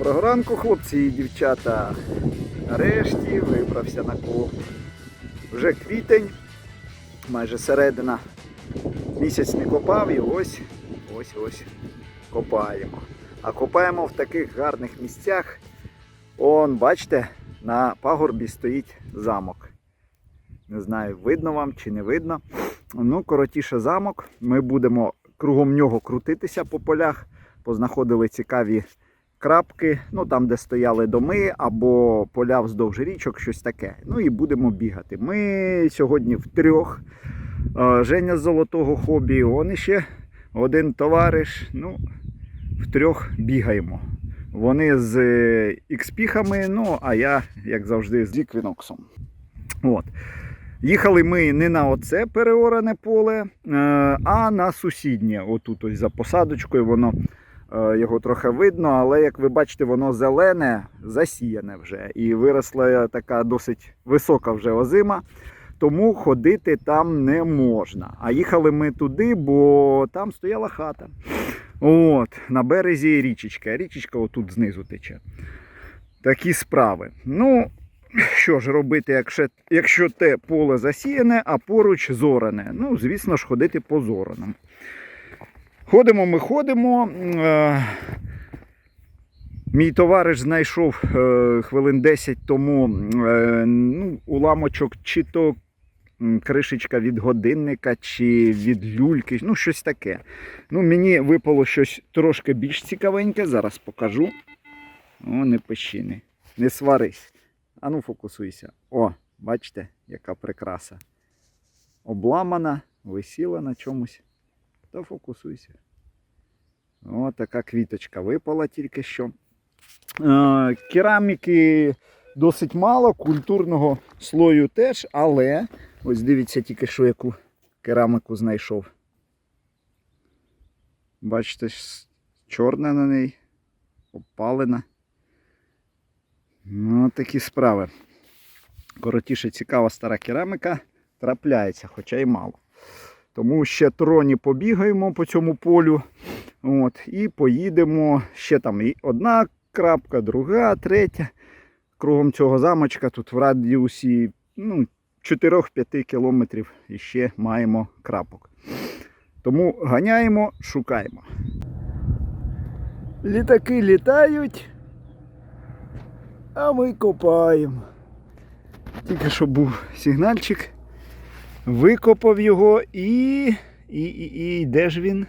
Доброго ранку, хлопці і дівчата. Нарешті вибрався на коп. Вже квітень, майже середина. Місяць не копав і ось, ось ось копаємо. А копаємо в таких гарних місцях. Он, бачите, на пагорбі стоїть замок. Не знаю, видно вам чи не видно. Ну, коротіше замок. Ми будемо кругом нього крутитися по полях. Познаходили цікаві крапки, ну там, де стояли доми, або поля вздовж річок, щось таке. Ну і будемо бігати. Ми сьогодні втрьох. Е, Женя з золотого хобі, он іще один товариш. Ну, втрьох бігаємо. Вони з е, ікспіхами, ну а я, як завжди, з Діквіноксом. От. Їхали ми не на оце переоране поле, е, а на сусіднє. Отут ось за посадочкою воно його трохи видно, але як ви бачите, воно зелене, засіяне вже. І виросла така досить висока вже озима. Тому ходити там не можна. А їхали ми туди, бо там стояла хата. От, на березі річечка. Річечка отут знизу тече. Такі справи. Ну, що ж робити, якщо, якщо те поле засіяне, а поруч зоране? Ну, звісно ж, ходити по зораному. Ходимо, ми ходимо. Е, Мій товариш знайшов е, хвилин 10 тому е, ну, уламочок чи то кришечка від годинника, чи від люльки, ну щось таке. Ну, мені випало щось трошки більш цікавеньке, зараз покажу. О, не пиши, не, не сварись. А ну фокусуйся. О, бачите, яка прикраса. Обламана, висіла на чомусь. Та фокусуйся. О, така квіточка випала тільки що. Е, кераміки досить мало, культурного слою теж, але ось дивіться тільки що яку кераміку знайшов. Бачите, чорна на неї, опалена. Ну, такі справи. Коротіше, цікава стара кераміка трапляється, хоча й мало. Тому ще троні побігаємо по цьому полю. От, і поїдемо. Ще там і одна крапка, друга, третя. Кругом цього замочка тут в радіусі ну, 4-5 кілометрів і ще маємо крапок. Тому ганяємо, шукаємо. Літаки літають, а ми копаємо. Тільки що був сигнальчик, викопав його і. І, і, і де ж він?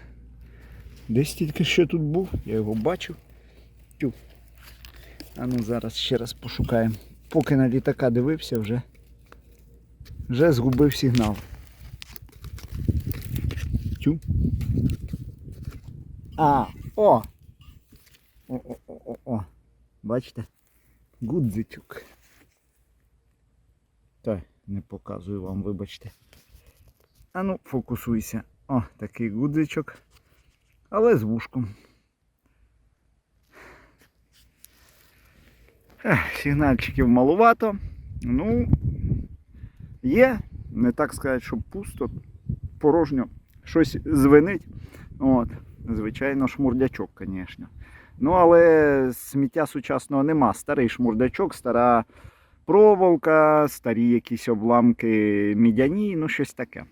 Десь тільки що тут був, я його бачив. Тю. А ну зараз ще раз пошукаємо. Поки на літака дивився, вже, вже згубив сигнал. Тю. А, о! О-о-о-о. Бачите? Гудзичок. Так, не показую вам, вибачте. А ну, фокусуйся. О, такий гудзичок. Але з вушком. Сигнальчиків малувато. Ну, є, не так сказати, що пусто, порожньо. Щось звенить. От. Звичайно, шмурдячок, звісно. Ну, але сміття сучасного нема. Старий шмурдячок, стара проволока, старі якісь обламки мідяні, ну щось таке.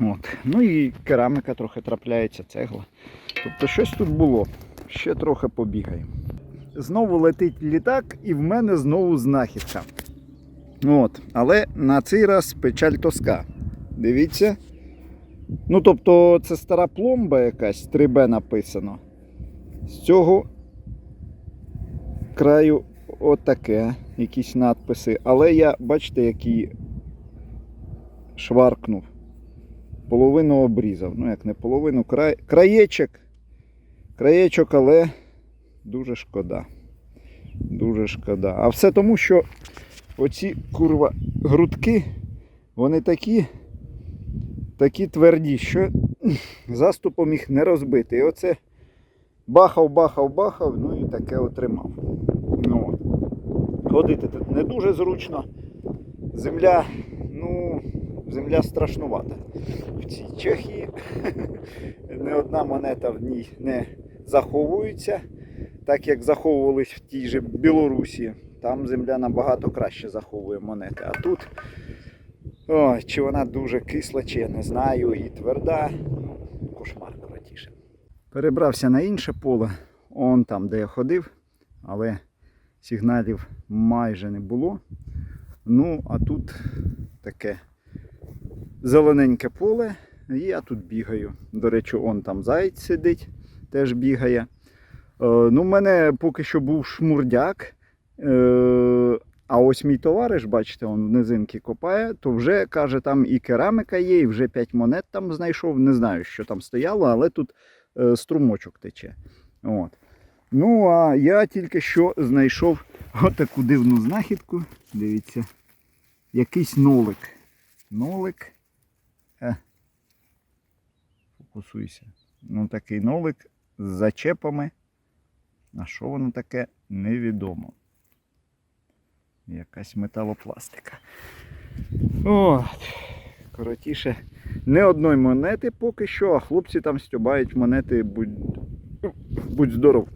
От. Ну і кераміка трохи трапляється, цегла. Тобто щось тут було. Ще трохи побігаємо. Знову летить літак, і в мене знову знахідка. От. Але на цей раз печаль тоска. Дивіться. Ну, тобто, це стара пломба якась, 3Б написано. З цього краю отаке, якісь надписи. Але я, бачите, який шваркнув. Половину обрізав. Ну, як не половину, край... краєчок. Краєчок, але дуже шкода. Дуже шкода. А все тому, що оці курва грудки, вони такі, такі тверді, що заступом їх не розбити. І оце бахав, бахав, бахав, ну і таке отримав. Ходити тут не дуже зручно. Земля, ну, земля страшнувата. В цій Чехії не одна монета в ній не заховується. так як заховувались в тій же Білорусі. Там земля набагато краще заховує монети. А тут, ой, чи вона дуже кисла, чи я не знаю, і тверда. Ну, Кошмар коротіше. Перебрався на інше поле, он там, де я ходив, але сигналів майже не було. Ну, а тут таке зелененьке поле, і я тут бігаю. До речі, он там заєць сидить, теж бігає. Е, ну, в мене поки що був шмурдяк. Е, а ось мій товариш, бачите, он в низинки копає, то вже каже, там і кераміка є, і вже 5 монет там знайшов. Не знаю, що там стояло, але тут е, струмочок тече. От. Ну, а я тільки що знайшов отаку дивну знахідку. Дивіться, якийсь нолик. Нолик. Е. Фокусуйся. Ну, такий нолик з зачепами. А що воно таке, невідомо. Якась металопластика. От. Коротіше, не одної монети поки що, а хлопці там стюбають монети, будь, будь здоров.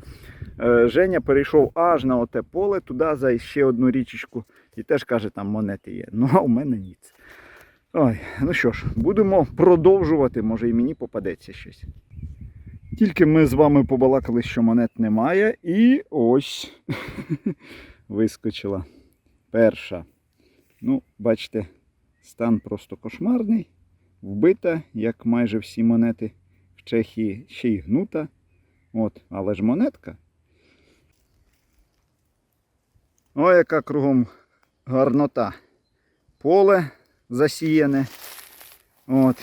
Е, Женя перейшов аж на оте поле, туди за ще одну річечку. І теж каже, там монети є. Ну, а у мене ніц. Ой, ну що ж, будемо продовжувати, може і мені попадеться щось. Тільки ми з вами побалакали, що монет немає, і ось вискочила перша. Ну, бачите, стан просто кошмарний. Вбита, як майже всі монети в Чехії, ще й гнута. От, але ж монетка. О, яка кругом гарнота. Поле засіяне. От.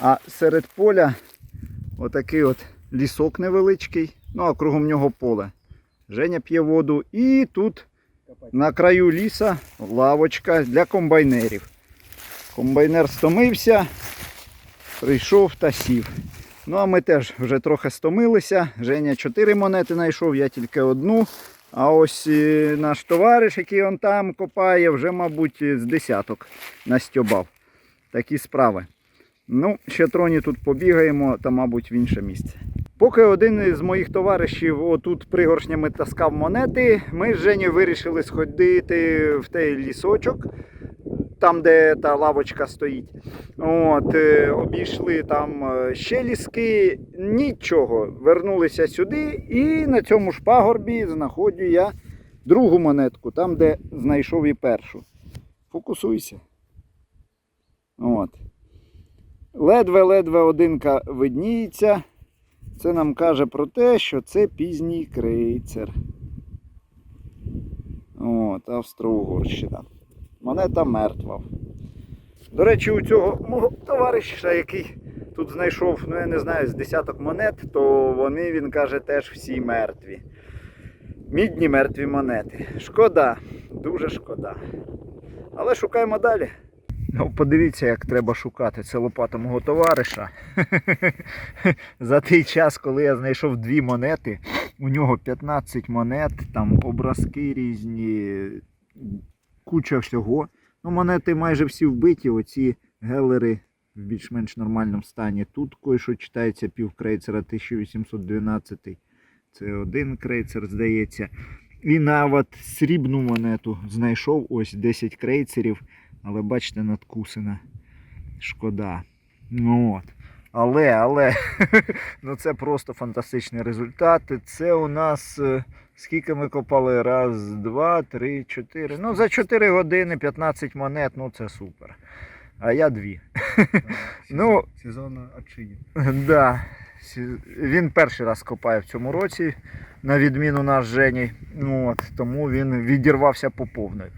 А серед поля отакий от лісок невеличкий. Ну, а кругом нього поле. Женя п'є воду. І тут на краю ліса лавочка для комбайнерів. Комбайнер стомився, прийшов та сів. Ну, а ми теж вже трохи стомилися. Женя 4 монети знайшов, я тільки одну. А ось е, наш товариш, який он там копає, вже, мабуть, з десяток настьобав. Такі справи. Ну, ще троні тут побігаємо та, мабуть, в інше місце. Поки один із моїх товаришів отут пригоршнями таскав монети, ми з Женю вирішили сходити в той лісочок, там, де та лавочка стоїть. От, е, обійшли там е, ще ліски, нічого. Вернулися сюди і на цьому ж пагорбі знаходжу я другу монетку, там, де знайшов і першу. Фокусуйся. От. Ледве-ледве одинка видніється. Це нам каже про те, що це пізній крейцер. От, Австро-Угорщина. Монета мертва. До речі, у цього мого товариша, який тут знайшов, ну я не знаю, з десяток монет, то вони, він каже, теж всі мертві. Мідні мертві монети. Шкода, дуже шкода. Але шукаємо далі. Ну, подивіться, як треба шукати. Це лопата мого товариша. За той час, коли я знайшов дві монети, у нього 15 монет, там образки різні, куча всього. Ну, монети майже всі вбиті, оці гелери в більш-менш нормальному стані. Тут кое-що читається півкрейцера 1812. Це один крейцер, здається. І навіть срібну монету знайшов ось 10 крейцерів. Але бачите, надкусена. Шкода. Ну от. Але, але, ну це просто фантастичні результати. Це у нас е, скільки ми копали? Раз, два, три, чотири. Ну, за 4 години 15 монет, ну це супер. А я дві. Ну, Сезон отчиї. Да. Він перший раз копає в цьому році, на відміну наш Жені. Ну, от, тому він відірвався по повної.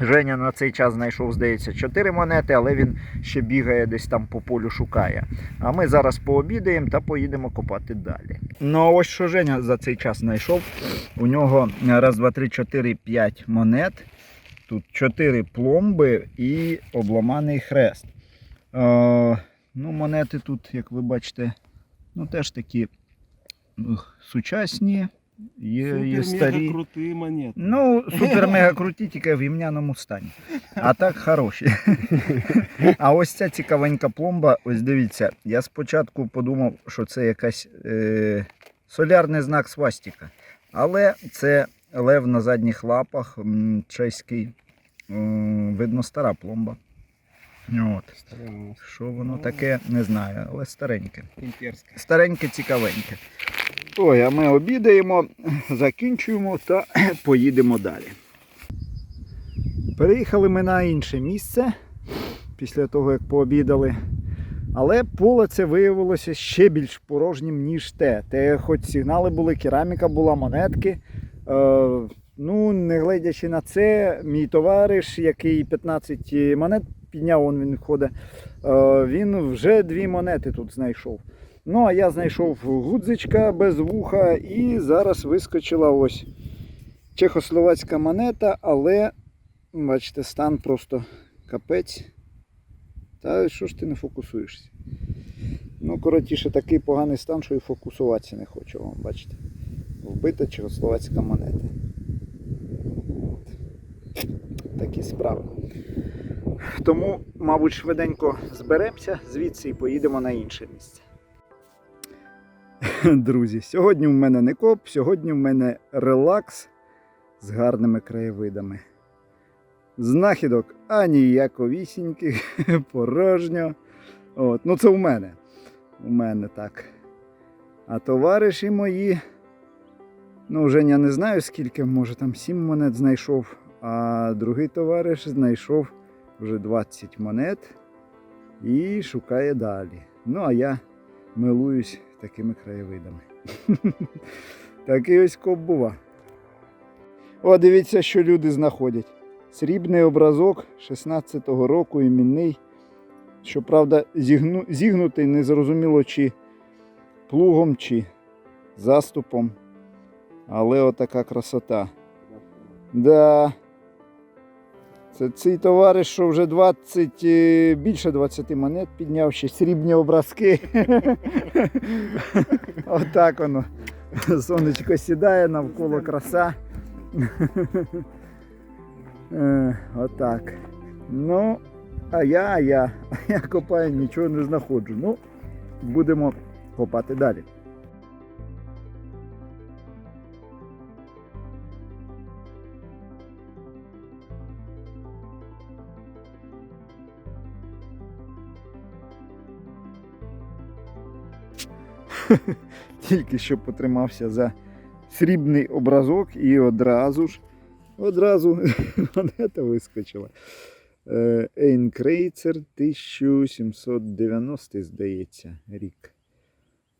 Женя на цей час знайшов, здається, 4 монети, але він ще бігає десь там по полю шукає. А ми зараз пообідаємо та поїдемо копати далі. Ну а ось що Женя за цей час знайшов. У нього раз, два, три, чотири, п'ять монет. Тут 4 пломби і обламаний хрест. Е, ну, монети тут, як ви бачите, ну теж такі сучасні, є, є старі. крутий монет. Ну, супер мега круті, тільки в ім'яному стані. А так хороші. А ось ця цікавенька пломба, ось дивіться, я спочатку подумав, що це якась е, солярний знак свастіка. Але це лев на задніх лапах, чеський. Видно, стара пломба. От. Що воно таке, не знаю, але стареньке. Стареньке, цікавеньке. Ой, а ми обідаємо, закінчуємо та поїдемо далі. Переїхали ми на інше місце після того, як пообідали. Але поле це виявилося ще більш порожнім, ніж те. Те, хоч сигнали були, кераміка була, монетки. Е, ну, не глядячи на це, мій товариш, який 15 монет підняв, він ходить, е, він вже дві монети тут знайшов. Ну, а я знайшов гудзичка без вуха, і зараз вискочила ось чехословацька монета, але, бачите, стан просто капець. Та що ж ти не фокусуєшся? Ну, коротіше, такий поганий стан, що і фокусуватися не хочу, вам бачите. Вбита чехословацька монета. Такі справи. Тому, мабуть, швиденько зберемося звідси і поїдемо на інше місце. Друзі, сьогодні в мене не коп, сьогодні в мене релакс з гарними краєвидами. Знахідок аніяковісіньких, порожньо. От. Ну це у мене. У мене так. А товариші мої. Ну, вже я не знаю скільки, може там 7 монет знайшов, а другий товариш знайшов вже 20 монет і шукає далі. Ну, а я милуюсь такими краєвидами. Такий ось коп бува. О, дивіться, що люди знаходять. Срібний образок 16-го року іменний. Щоправда, зігну... зігнутий незрозуміло чи плугом, чи заступом. Але отака красота. Да. Це цей товариш, що вже 20, е, більше 20 монет підняв ще срібні образки. Отак воно. Сонечко сідає, навколо краса. Е, Отак. Ну, а я, а я, я копаю, нічого не знаходжу. Ну, будемо копати далі. Тільки що потримався за срібний образок і одразу ж одразу монета вискочила. Е, Ейнкрейцер 1790, здається, рік.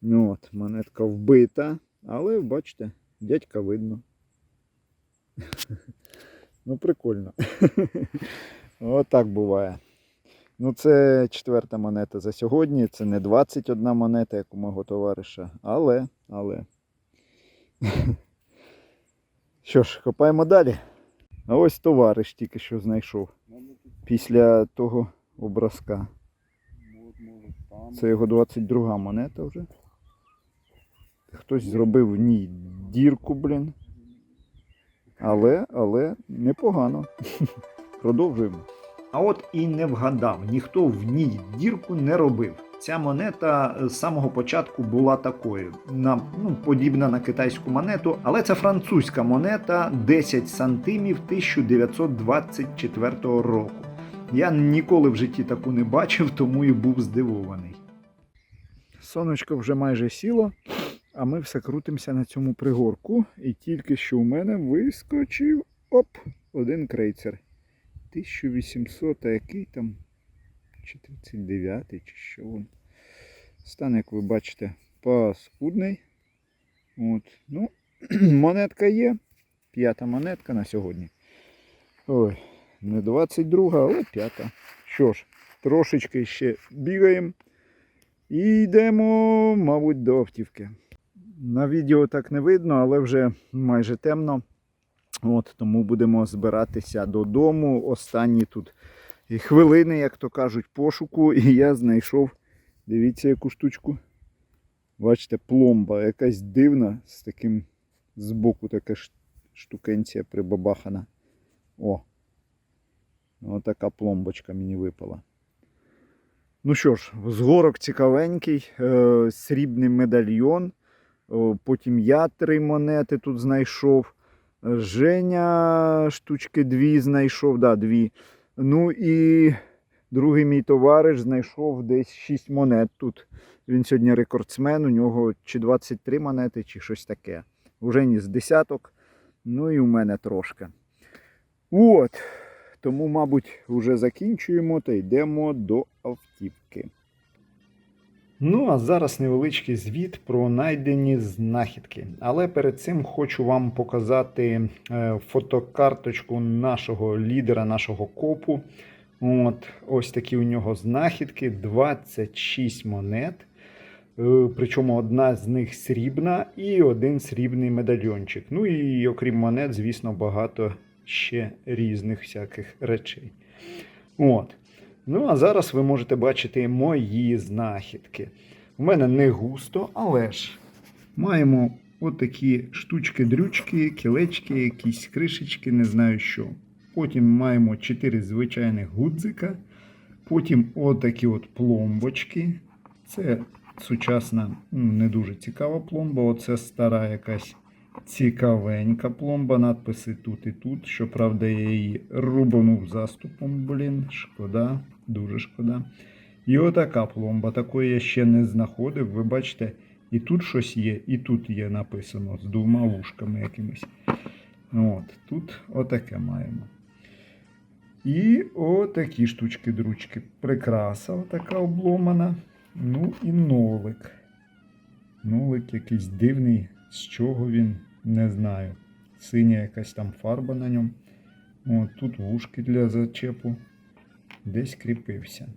Ну от, монетка вбита, але бачите, дядька видно. Ну, прикольно. Отак буває. Ну, це четверта монета за сьогодні. Це не 21 монета, як у мого товариша. Але, але. Що ж, копаємо далі. А ось товариш тільки що знайшов після того образка. Це його 22 монета вже. Хтось зробив в ній дірку, блін. Але, але непогано. Продовжуємо. А от і не вгадав, ніхто в ній дірку не робив. Ця монета з самого початку була такою, на, ну, подібна на китайську монету, але це французька монета 10 сантимів 1924 року. Я ніколи в житті таку не бачив, тому і був здивований. Сонечко вже майже сіло, а ми все крутимося на цьому пригорку. І тільки що у мене вискочив оп, один крейцер. 1800, а який там? Чи 39, чи що він. Стан, як ви бачите, паскудний. От. Ну, монетка є. П'ята монетка на сьогодні. Ой, не 22, але п'ята. Що ж, трошечки ще бігаємо. І йдемо, мабуть, до автівки. На відео так не видно, але вже майже темно. От, тому будемо збиратися додому. Останні тут хвилини, як то кажуть, пошуку. І я знайшов, дивіться, яку штучку. Бачите, пломба якась дивна, з таким збоку така штукенція прибабахана. О! Отака пломбочка мені випала. Ну що ж, згорок цікавенький, е, срібний медальйон. Потім я три монети тут знайшов. Женя штучки дві знайшов, да, дві. Ну і другий мій товариш знайшов десь 6 монет тут. Він сьогодні рекордсмен, у нього чи 23 монети, чи щось таке. Уже ні з десяток. Ну і у мене трошки. От. Тому, мабуть, вже закінчуємо та йдемо до автівки. Ну, а зараз невеличкий звіт про найдені знахідки. Але перед цим хочу вам показати е, фотокарточку нашого лідера, нашого копу. От, ось такі у нього знахідки: 26 монет. Е, Причому одна з них срібна і один срібний медальйончик. Ну і окрім монет, звісно, багато ще різних всяких речей. От. Ну, а зараз ви можете бачити мої знахідки. У мене не густо, але ж маємо отакі штучки-дрючки, кілечки, якісь кришечки, не знаю що. Потім маємо 4 звичайних гудзика. Потім отакі от пломбочки. Це сучасна, ну, не дуже цікава пломба. Оце стара якась цікавенька пломба. Надписи тут і тут. Щоправда, я її рубанув заступом. Блін, шкода, дуже шкода. І отака пломба. Такої я ще не знаходив. Ви бачите, і тут щось є, і тут є написано з двома вушками якимись. От, тут отаке маємо. І отакі штучки-дручки. Прикраса отака обломана. Ну і нолик. Нолик якийсь дивний. З чого він, не знаю. Синя якась там фарба на ньому. От тут вушки для зачепу. Десь кріпився.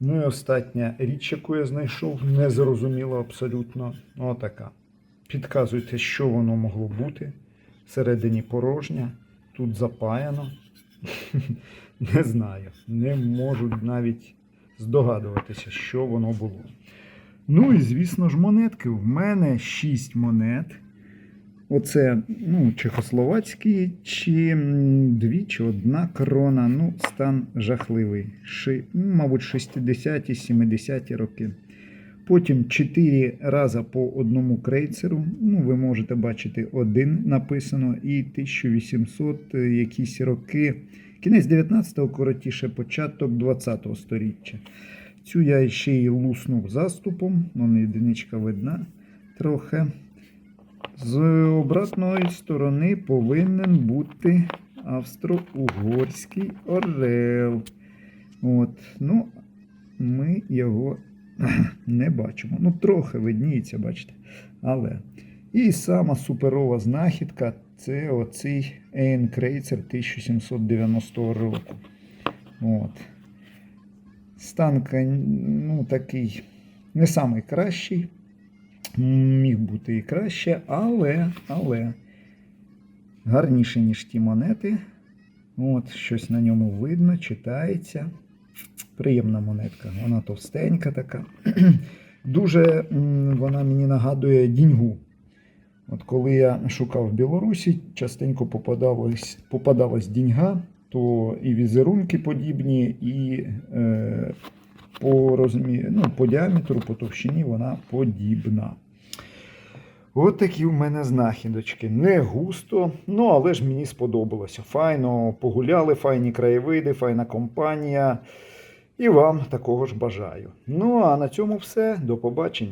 Ну і остання річ, яку я знайшов, не зрозуміло абсолютно. Отака. Підказуйте, що воно могло бути. Всередині порожня, тут запаяно. Не знаю. Не можу навіть здогадуватися, що воно було. Ну і звісно ж, монетки. В мене 6 монет. Оце ну, чехословацькі, чи дві, чи одна крона. Ну, стан жахливий. Ши, ну, мабуть, 60-ті, 70-ті роки. Потім 4 рази по одному крейцеру. Ну, ви можете бачити один написано, і 1800 якісь роки. Кінець 19-го, коротіше, початок 20-го сторіччя. Цю я ще й луснув заступом, вона єдиничка видна трохи. З обратної сторони повинен бути австро-угорський орел. От, ну, ми його не бачимо. Ну, трохи видніється, бачите. Але. І сама суперова знахідка це оцей Ейн Крейцер 1790 року. От. Стан ну, такий не найкращий. Міг бути і краще, але, але гарніше, ніж ті монети. От, щось на ньому видно, читається. Приємна монетка. Вона товстенька така. Дуже вона мені нагадує діньгу. От коли я шукав в Білорусі, частенько попадалась, попадалась діньга, то і візерунки подібні, і е, по, розмі... ну, по діаметру, по товщині вона подібна. От такі в мене знахідочки. Не густо, ну але ж мені сподобалося. Файно погуляли, файні краєвиди, файна компанія. І вам такого ж бажаю. Ну а на цьому все. До побачення.